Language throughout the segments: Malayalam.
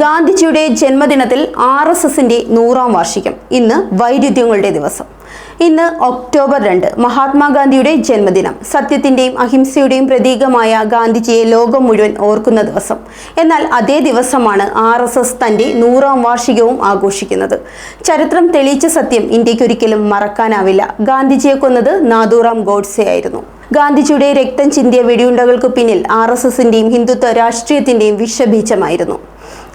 ഗാന്ധിജിയുടെ ജന്മദിനത്തിൽ ആർ എസ് എസിന്റെ നൂറാം വാർഷികം ഇന്ന് വൈരുദ്ധ്യങ്ങളുടെ ദിവസം. ഇന്ന് ഒക്ടോബർ രണ്ട് മഹാത്മാഗാന്ധിയുടെ ജന്മദിനം. സത്യത്തിന്റെയും അഹിംസയുടെയും പ്രതീകമായ ഗാന്ധിജിയെ ലോകം മുഴുവൻ ഓർക്കുന്ന ദിവസം. എന്നാൽ അതേ ദിവസമാണ് ആർ എസ് എസ് തന്റെ നൂറാം വാർഷികവും ആഘോഷിക്കുന്നത്. ചരിത്രം തെളിയിച്ച സത്യം ഇന്ത്യക്കൊരിക്കലും മറക്കാനാവില്ല. ഗാന്ധിജിയെ കൊന്നത് നാദൂറാം ഗോഡ്സെ ആയിരുന്നു. ഗാന്ധിജിയുടെ രക്തം ചിന്തിയ വെടിയുണ്ടകൾക്ക് പിന്നിൽ ആർ എസ് എസിന്റെയും ഹിന്ദുത്വ രാഷ്ട്രീയത്തിന്റെയും വിഷബീജമായിരുന്നു.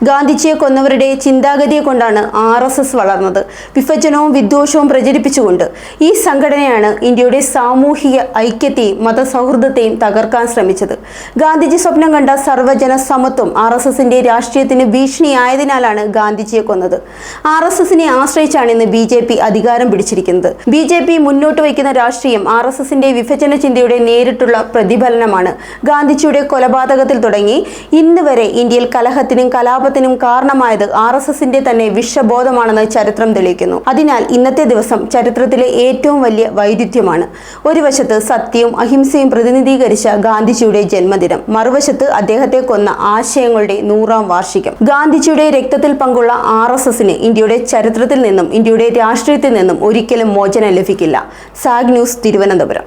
ഗാന്ധിജിയെ കൊന്നവരുടെ ചിന്താഗതിയെ കൊണ്ടാണ് ആർ എസ് എസ് വളർന്നത്. വിഭജനവും വിദ്വേഷവും പ്രചരിപ്പിച്ചുകൊണ്ട് ഈ സംഘടനയാണ് ഇന്ത്യയുടെ സാമൂഹിക ഐക്യത്തെയും മതസൗഹൃദത്തെയും തകർക്കാൻ ശ്രമിച്ചത്. ഗാന്ധിജി സ്വപ്നം കണ്ട സർവജന സമത്വം ആർ എസ് എസിന്റെ രാഷ്ട്രീയത്തിന് ഭീഷണിയായതിനാലാണ് ഗാന്ധിജിയെ കൊന്നത്. ആർ എസ് എസിനെ ആശ്രയിച്ചാണ് ഇന്ന് ബി ജെ പി അധികാരം പിടിച്ചിരിക്കുന്നത്. ബി ജെ പി മുന്നോട്ട് വയ്ക്കുന്ന രാഷ്ട്രീയം ആർ എസ് എസിന്റെ വിഭജന ചിന്തയുടെ നേരിട്ടുള്ള പ്രതിഫലനമാണ് ഗാന്ധിജിയുടെ കൊലപാതകത്തിൽ തുടങ്ങി. ഇന്ന് വരെ ഇന്ത്യയിൽ കലഹത്തിനും കലാപത്തിനും കാരണമായത് ആർ എസ് എസിന്റെ തന്നെ വിഷബോധമാണെന്ന് ചരിത്രം തെളിയിക്കുന്നു. അതിനാൽ ഇന്നത്തെ ദിവസം ചരിത്രത്തിലെ ഏറ്റവും വലിയ വൈരുദ്ധ്യമാണ് ഒരു വശത്ത് സത്യവും അഹിംസയും പ്രതിനിധീകരിച്ച ഗാന്ധിജിയുടെ ജന്മദിനം മറുവശത്ത് അദ്ദേഹത്തെ കൊന്ന ആശയങ്ങളുടെ നൂറാം വാർഷികം. ഗാന്ധിജിയുടെ രക്തത്തിൽ പങ്കുള്ള ആർ എസ് എസിന് ഇന്ത്യയുടെ ചരിത്രത്തിൽ നിന്നും ഇന്ത്യയുടെ രാഷ്ട്രീയത്തിൽ നിന്നും ഒരിക്കലും മോചനം ലഭിക്കില്ല. സാഗ് ന്യൂസ് തിരുവനന്തപുരം.